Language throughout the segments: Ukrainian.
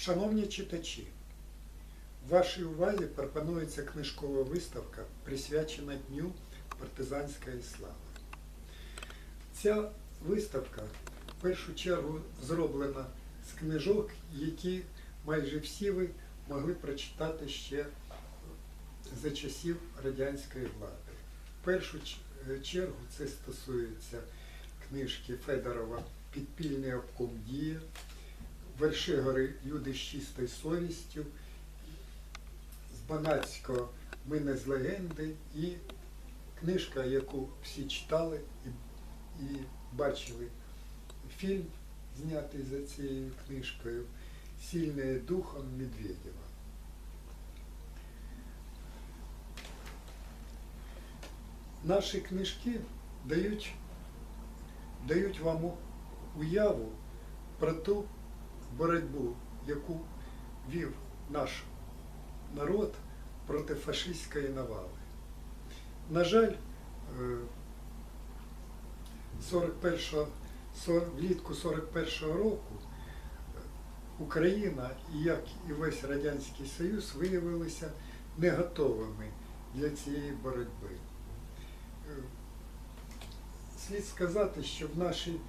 Шановні читачі, вашій увазі пропонується книжкова виставка, присвячена Дню партизанської слави. Ця виставка в першу чергу зроблена з книжок, які майже всі ви могли прочитати ще за часів радянської влади. В першу е, чергу це стосується книжки Федорова Підпільний обком дія, Вершигори Люди з чистою совістю, з Банацького Ми не з легенди. І книжка, яку всі читали і, і бачили. Фільм, знятий за цією книжкою. Сильне духом Медведєва. Наші книжки дають, дають вам уяву про ту боротьбу, яку вів наш народ проти фашистської навали. На жаль, е, 41, влітку 41-го року е, Україна, як і весь Радянський Союз, виявилися не готовими для цієї боротьби. Е, Слід сказати, що в нашій,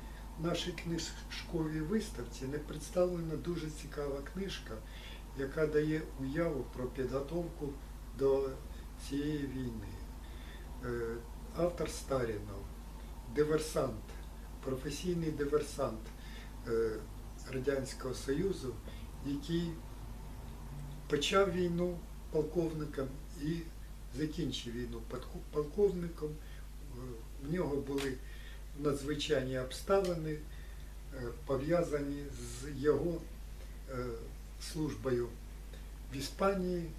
нашій книжковій виставці не представлена дуже цікава книжка, яка дає уяву про підготовку до цієї війни. Е, Автор Старінов, диверсант, професійний диверсант е, Радянського Союзу, який почав війну полковником і закінчив війну полковником. Е, В нього були надзвичайні обставини, е, пов'язані з його е, службою в Іспанії,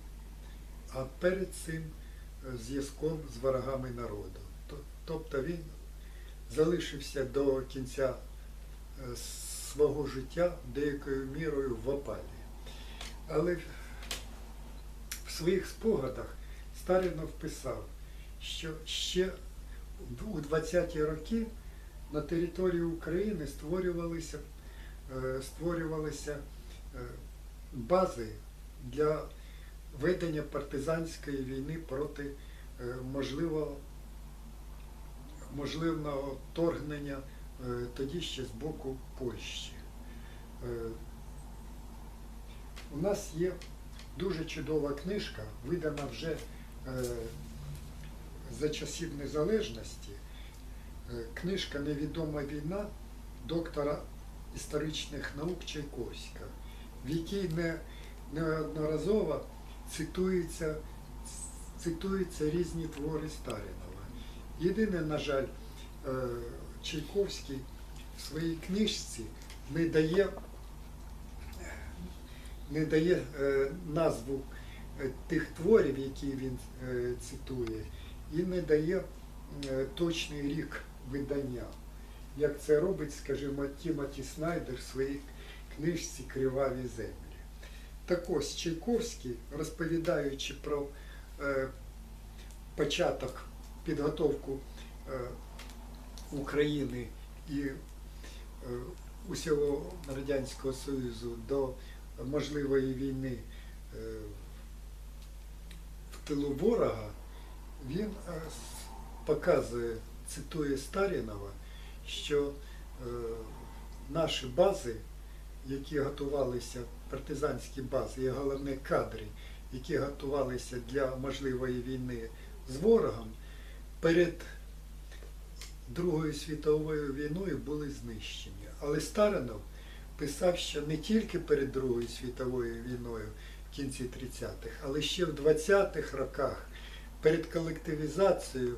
а перед цим е, зв'язком з ворогами народу. Тобто він залишився до кінця свого життя деякою мірою в опалі. Але в своїх спогадах Старинов писав, що ще у 20-ті роки на території України створювалися, е, створювалися е, бази для ведення партизанської війни проти е, можливого, можливого вторгнення тоді ще з боку Польщі. У нас є дуже чудова книжка, видана вже за часів незалежності. Е, Книжка Невідома війна доктора історичних наук Чайковська, в якій не, неодноразово цитуються, цитуються різні твори Старинова. Єдине, на жаль, е, Чайковський в своїй книжці не дає, не дає е, назву тих творів, які він цитує, і не дає точний рік видання, як це робить, скажімо, Тімоті Снайдер в своїй книжці Криваві землі. Так ось Чайковський, розповідаючи про е, початок підготовку е, України і е, усього Радянського Союзу до можливої війни е, в тилу ворога, він е, показує, цитує Старінова, що е, наші бази, які готувалися, партизанські бази, і головне кадри, які готувалися для можливої війни з ворогом, перед Другою світовою війною були знищені. Але Старинов писав, що не тільки перед Другою світовою війною в кінці 30-х, але ще в 20-х роках перед колективізацією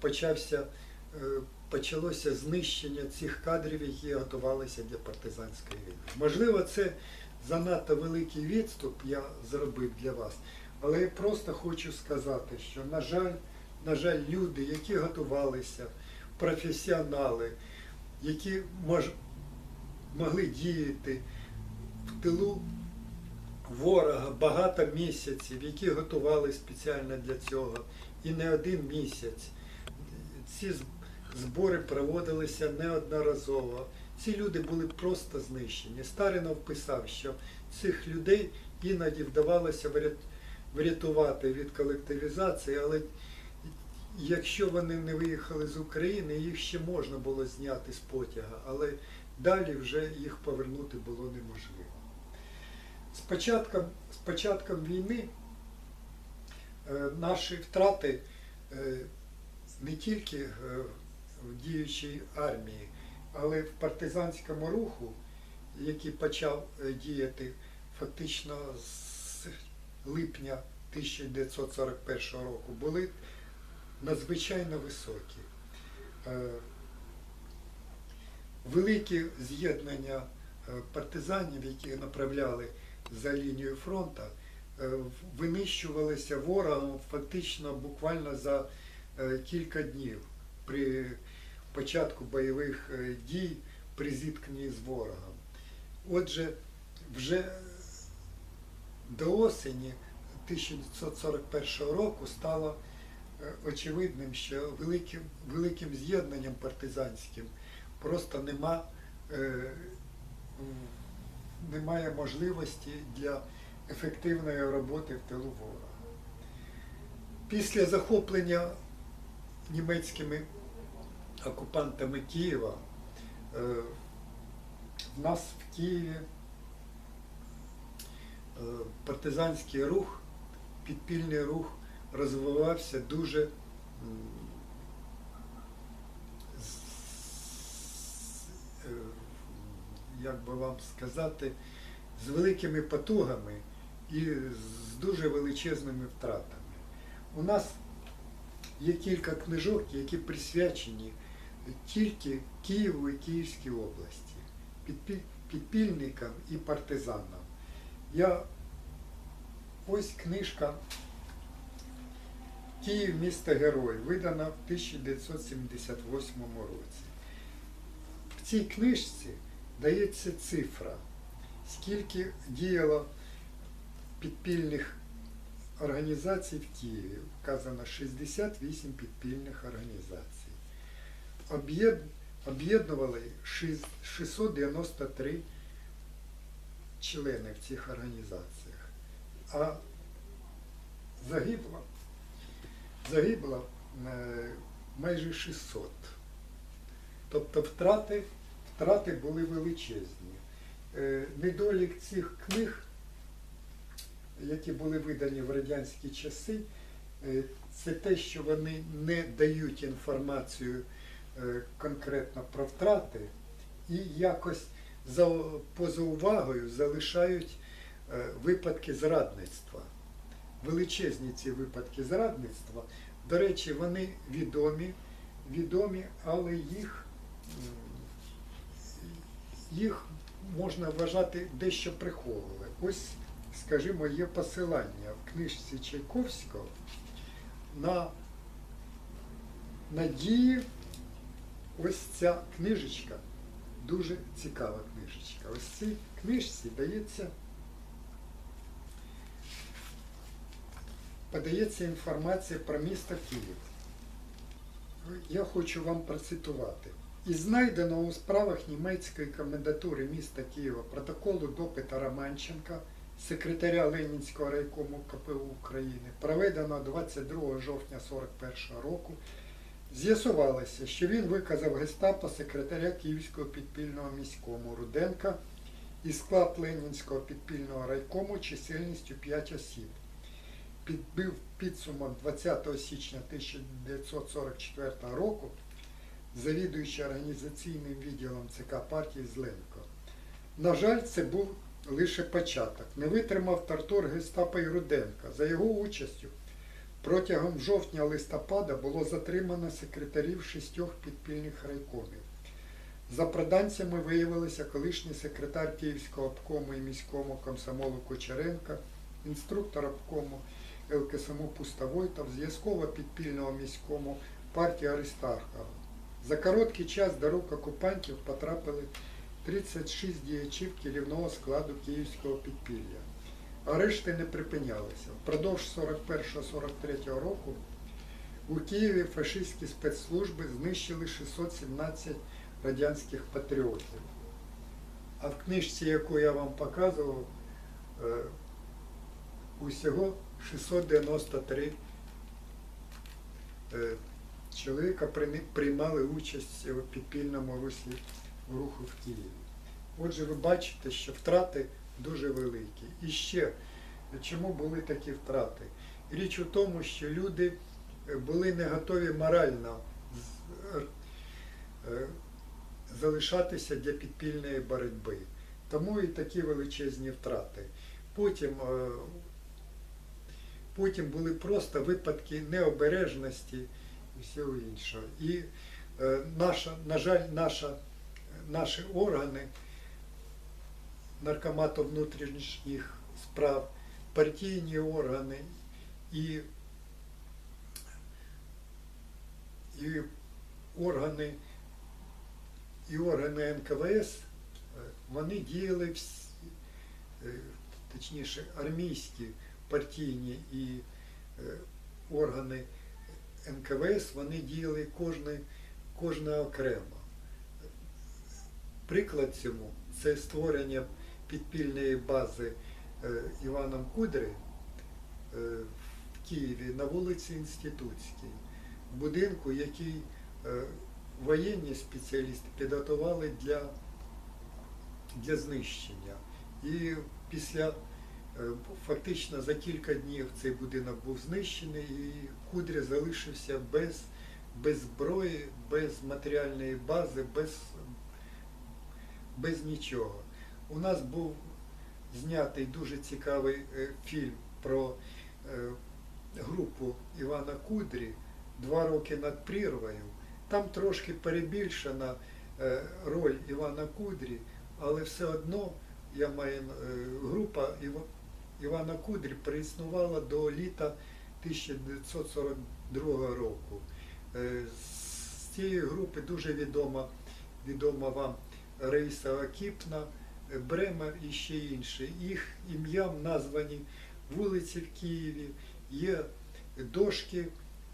почався, е, почалося знищення цих кадрів, які готувалися для партизанської війни. Можливо, це занадто великий відступ я зробив для вас, але я просто хочу сказати, що, на жаль, на жаль, люди, які готувалися, професіонали, які мож, могли діяти в тилу ворога багато місяців, які готували спеціально для цього, і не один місяць. Ці збори проводилися неодноразово. ці люди були просто знищені. Старинов писав, що цих людей іноді вдавалося врятувати від колективізації, але якщо вони не виїхали з України, їх ще можна було зняти з потяга, але далі вже їх повернути було неможливо. З початком, з початком війни наші втрати е, не тільки е, в діючій армії, але в партизанському руху, який почав е, діяти фактично з липня 1941 року, були надзвичайно високі. Е, Великі з'єднання е, партизанів, які направляли за лінію фронту, е, винищувалися ворогом фактично буквально за е, кілька днів при початку бойових е, дій при зіткненні з ворогом. Отже, вже до осені 1941 року стало е, очевидним, що великим, великим з'єднанням партизанським просто нема, е, немає можливості для ефективної роботи в тилу ворога. Після захоплення німецькими окупантами Києва е, в нас в Києві е, партизанський рух, підпільний рух розвивався дуже е, як би вам сказати, з великими потугами і з дуже величезними втратами. У нас є кілька книжок, які присвячені тільки Києву і Київській області, підпільникам і партизанам. Я ось книжка Київ місто Герой, видана в 1978 році. В цій книжці дається цифра, скільки діяло підпільних організацій в Києві. Вказано 68 підпільних організацій. Об'єд- Об'єднували 693 члени в цих організаціях. А загибло, загибло е, майже 600. Тобто втрати, втрати були величезні. Е, Недолік цих книг, які були видані в радянські часи, е, це те, що вони не дають інформацію е, конкретно про втрати і якось за, поза увагою залишають е, випадки зрадництва. Величезні ці випадки зрадництва. До речі, вони відомі, відомі, але їх, їх можна вважати дещо приховували. Ось, скажімо, є посилання в книжці Чайковського на надії. Ось ця книжечка, дуже цікава книжечка. Ось цій книжці дається, подається інформація про місто Київ. Я хочу вам процитувати. Із знайденого у справах німецької комендатури міста Києва протоколу допита Романченка, секретаря Ленінського райкому КПУ України, проведеного 22 жовтня 1941 року, З'ясувалося, що він виказав гестапо секретаря Київського підпільного міському Руденка і склад Ленінського підпільного райкому чисельністю 5 осіб. Підбив підсумок 20 січня 1944 року завідуючий організаційним відділом ЦК партії Зленко. На жаль, це був лише початок. Не витримав тортур гестапо і. За його участю Протягом жовтня-листопада було затримано секретарів шістьох підпільних райкомів. За проданцями виявилися колишній секретар Київського обкому і міському комсомолу Кучеренка, інструктор обкому ЛКСМУ Пустовойтов, зв'язково підпільного міському партії Аристархова. За короткий час до рук окупантів потрапили 36 діячів керівного складу Київського підпілля. Арешти не припинялися. Впродовж 41-43 року у Києві фашистські спецслужби знищили 617 радянських патріотів. А в книжці, яку я вам показував, е, усього 693 е, чоловіка приймали участь у підпільному русі руху в Києві. Отже, ви бачите, що втрати дуже великі. І ще, чому були такі втрати? Річ у тому, що люди е, були не готові морально е, залишатися для підпільної боротьби. Тому і такі величезні втрати. Потім, е, потім були просто випадки необережності і всього іншого. І е, наша, на жаль, наша, наші органи наркомату внутрішніх справ, партійні органи і, і органи і органи НКВС, е, вони діяли всі, е, точніше, армійські партійні і е, органи НКВС, вони діяли кожне, окремо. Приклад цьому це створення підпільної бази е, Іваном Кудри е, в Києві на вулиці Інститутській, будинку, який е, воєнні спеціалісти підготували для, для знищення. І після фактично за кілька днів цей будинок був знищений, і Кудря залишився без, без зброї, без матеріальної бази, без, без нічого. У нас був знятий дуже цікавий е, фільм про е, групу Івана Кудрі Два роки над прірвою. Там трошки перебільшена е, роль Івана Кудрі, але все одно я маю група Іва- Івана Кудрі проіснувала до літа 1942 року. З цієї групи дуже відома, відома вам Раїса Окіпна, е, Бремер і ще інші. Їх ім'ям названі вулиці в Києві, є дошки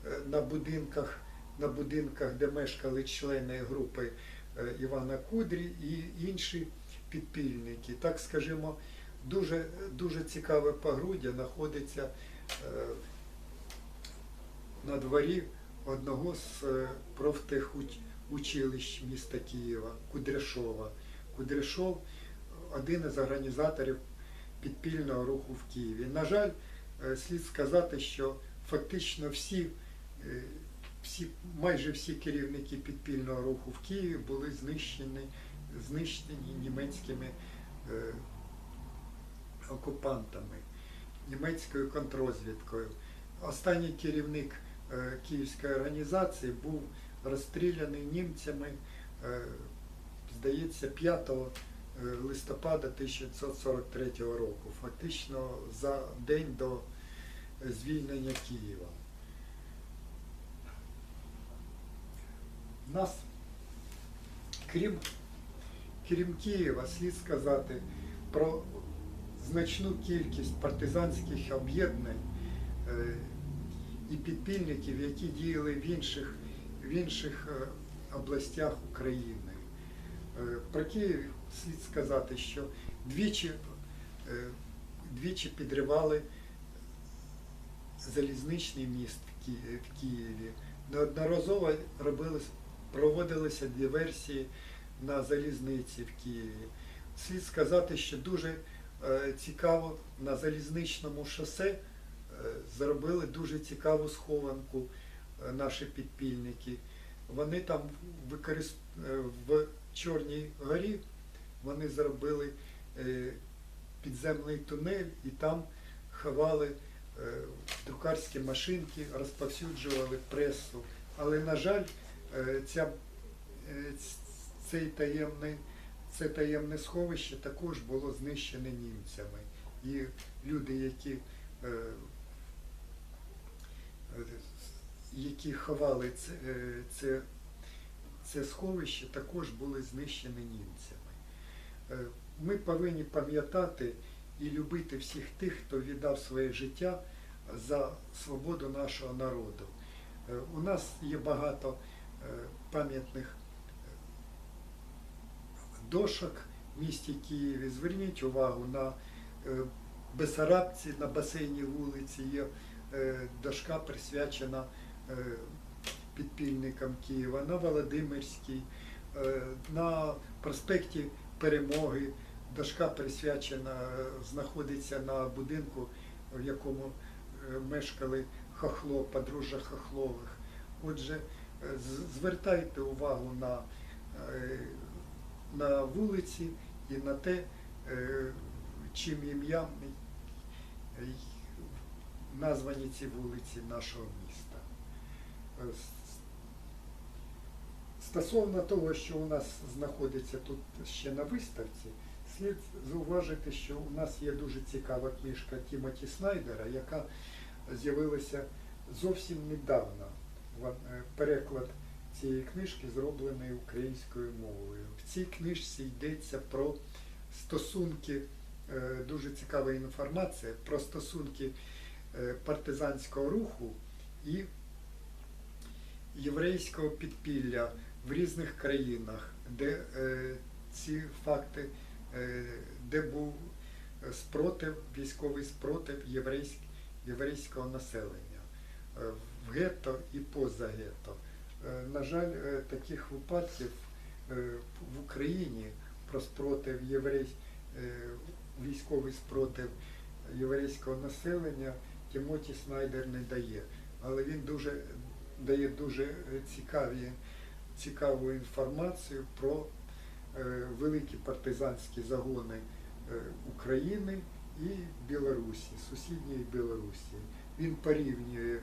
е, на будинках, на будинках, де мешкали члени групи е, Івана Кудрі і інші підпільники. Так скажімо, дуже, дуже цікаве погруддя знаходиться е, на дворі одного з е, профтехучилищ міста Києва, Кудряшова. Кудряшов один із організаторів підпільного руху в Києві. На жаль, е, слід сказати, що фактично всі, е, всі, майже всі керівники підпільного руху в Києві були знищені, знищені німецькими е, окупантами, німецькою контрозвідкою. Останній керівник Київської організації був розстріляний німцями, е, здається, 5 е, листопада 1943 року, фактично за день до звільнення Києва. Нас, крім, крім Києва, слід сказати про значну кількість партизанських об'єднань е, і підпільників, які діяли в інших, в інших е, областях України. Е, Про Київ слід сказати, що двічі, е, двічі підривали залізничний міст в Києві. Неодноразово проводилися диверсії на залізниці в Києві. Слід сказати, що дуже цікаво на залізничному шосе зробили дуже цікаву схованку наші підпільники. Вони там використ... е, в Чорній горі вони зробили е, підземний тунель і там ховали е, друкарські машинки, розповсюджували пресу. Але, на жаль, е, ця, е, цей таємний, це таємне сховище також було знищене німцями. І люди, які, е, е, які ховали це, е, це, це сховище, також були знищені німцями. Е, Ми повинні пам'ятати і любити всіх тих, хто віддав своє життя за свободу нашого народу. Е, У нас є багато пам'ятних дошок в місті Києві. Зверніть увагу на Бесарабці, на басейні вулиці є дошка присвячена підпільникам Києва, на Володимирській, е, на проспекті Перемоги. Дошка присвячена, е, знаходиться на будинку, в якому е, мешкали Хохло, подружжя Хохлових. Отже, е, звертайте увагу на, е, на вулиці і на те, е, чим ім'ям е, названі ці вулиці нашого міста. Е, Стосовно того, що у нас знаходиться тут ще на виставці, слід зауважити, що у нас є дуже цікава книжка Тімоті Снайдера, яка з'явилася зовсім недавно. Е, Переклад цієї книжки зроблений українською мовою. В цій книжці йдеться про стосунки, е, дуже цікава інформація про стосунки партизанського руху і єврейського підпілля в різних країнах, де е, ці факти, е, де був спротив, військовий спротив єврейськ, єврейського населення е, в гетто і поза гетто. Е, на жаль, е, таких випадків е, в Україні про спротив єврей, е, військовий спротив єврейського населення Тімоті Снайдер не дає. Але він дуже дає дуже е, цікаві, цікаву інформацію про е, великі партизанські загони е, України і Білорусі, сусідньої Білорусі. Він порівнює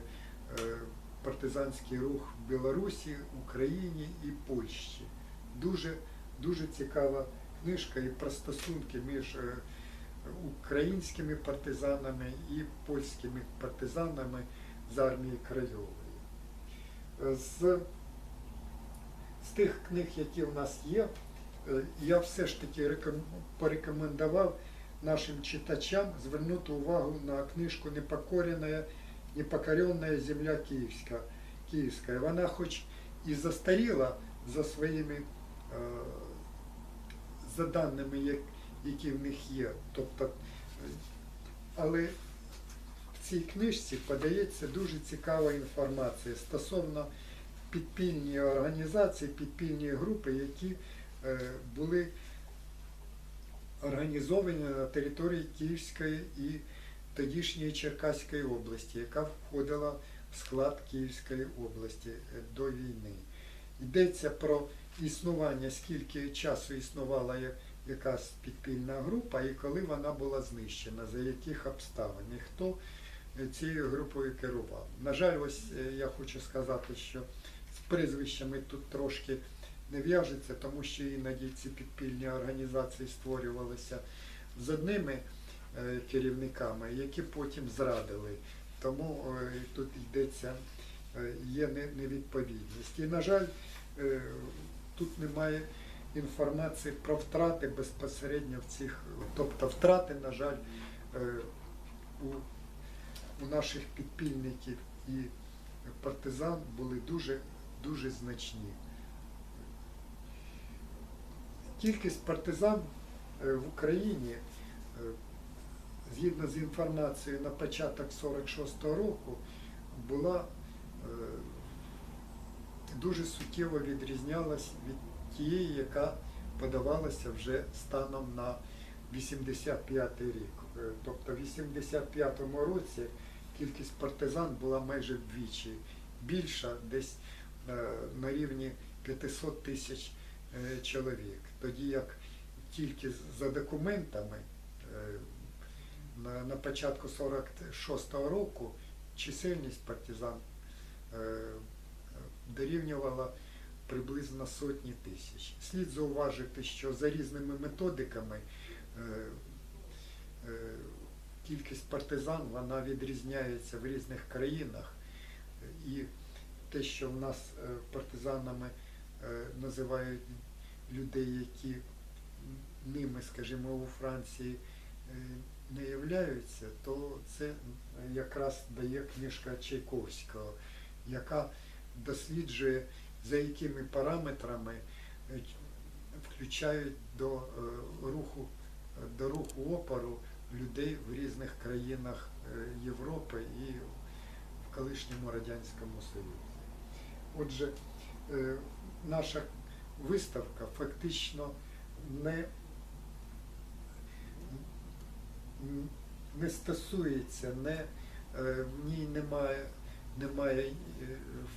партизанський рух в Білорусі, Україні і Польщі. Дуже, дуже цікава книжка і про стосунки між українськими партизанами і польськими партизанами з армії Крайової. З, з тих книг, які в нас є, е, я все ж таки порекомендував нашим читачам звернути увагу на книжку Непокорена, Непокоренная земля Київська. Київська. Вона хоч і застаріла за своїми е, за даними, які в них є. Тобто, е, але цій книжці подається дуже цікава інформація стосовно підпільної організації, підпільної групи, які е, були організовані на території Київської і тодішньої Черкаської області, яка входила в склад Київської області е, до війни. Йдеться про існування, скільки часу існувала якась підпільна група і коли вона була знищена, за яких обставин, і хто цією групою керував. На жаль, ось е, я хочу сказати, що з прізвищами тут трошки не в'яжеться, тому що іноді ці підпільні організації створювалися з одними е, керівниками, які потім зрадили. Тому е, тут йдеться, е, є невідповідність. І, на жаль, е, тут немає інформації про втрати безпосередньо в цих, тобто втрати, на жаль, е, у, у наших підпільників і партизан були дуже, дуже значні. Кількість партизан е, в Україні, е, згідно з інформацією на початок 46-го року, була е, дуже суттєво відрізнялась від тієї, яка подавалася вже станом на 85 рік. Тобто в 85-му році кількість партизан була майже вдвічі більша, десь е, на рівні 500 тисяч е, чоловік. Тоді як тільки за документами е, на, початку 46-го року чисельність партизан дорівнювала приблизно сотні тисяч. Слід зауважити, що за різними методиками кількість партизан вона відрізняється в різних країнах. І те, що в нас е, партизанами е, називають людей, які ними, скажімо, у Франції е, не являються, то це якраз дає книжка Чайковського, яка досліджує, за якими параметрами включають до руху, до руху опору людей в різних країнах е, Європи і в колишньому Радянському Союзі. Отже, е, наша виставка фактично не, не стосується, не, е, в ній немає, немає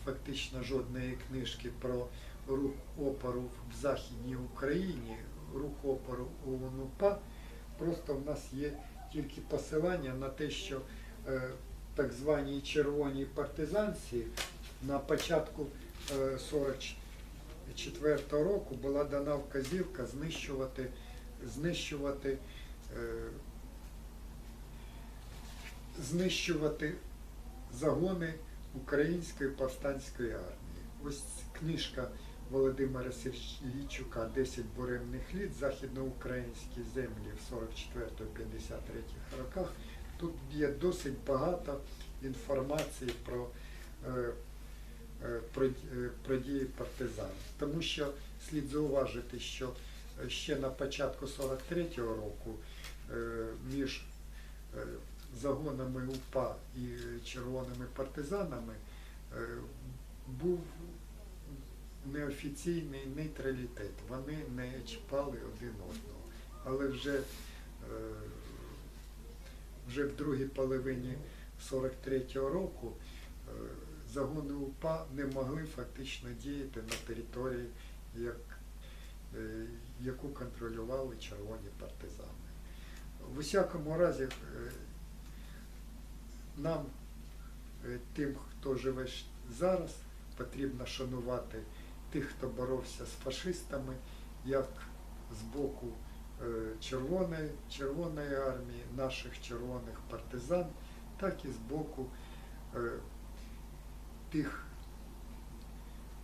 фактично жодної книжки про рух опору в Західній Україні, рух опору ОУН-УПА. Просто в нас є тільки посилання на те, що е, так званій червоній партизанці на початку е, 44 року була дана вказівка знищувати, знищувати, е, знищувати загони Української повстанської армії. Ось книжка Володимира Сергійчука «10 буремних літ. Західноукраїнські землі в 44-53 роках. Тут є досить багато інформації про, е, е, про, е, про дії партизан. Тому що слід зауважити, що ще на початку 43-го року між загонами УПА і червоними партизанами був неофіційний нейтралітет. Вони не чіпали один одного. Але вже, е, вже в другій половині 43-го року е, загони УПА не могли фактично діяти на території, як, е, яку контролювали червоні партизани. В усякому разі, нам, тим, хто живе зараз, потрібно шанувати тих, хто боровся з фашистами, як з боку е, Червоної, Червоної армії, наших червоних партизан, так і з боку е, тих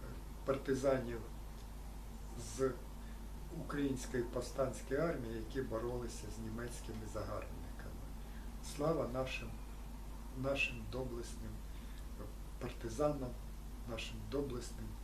е, партизанів з Української повстанської армії, які боролися з німецькими загарбниками. Слава нашим, нашим доблесним партизанам, нашим доблесним.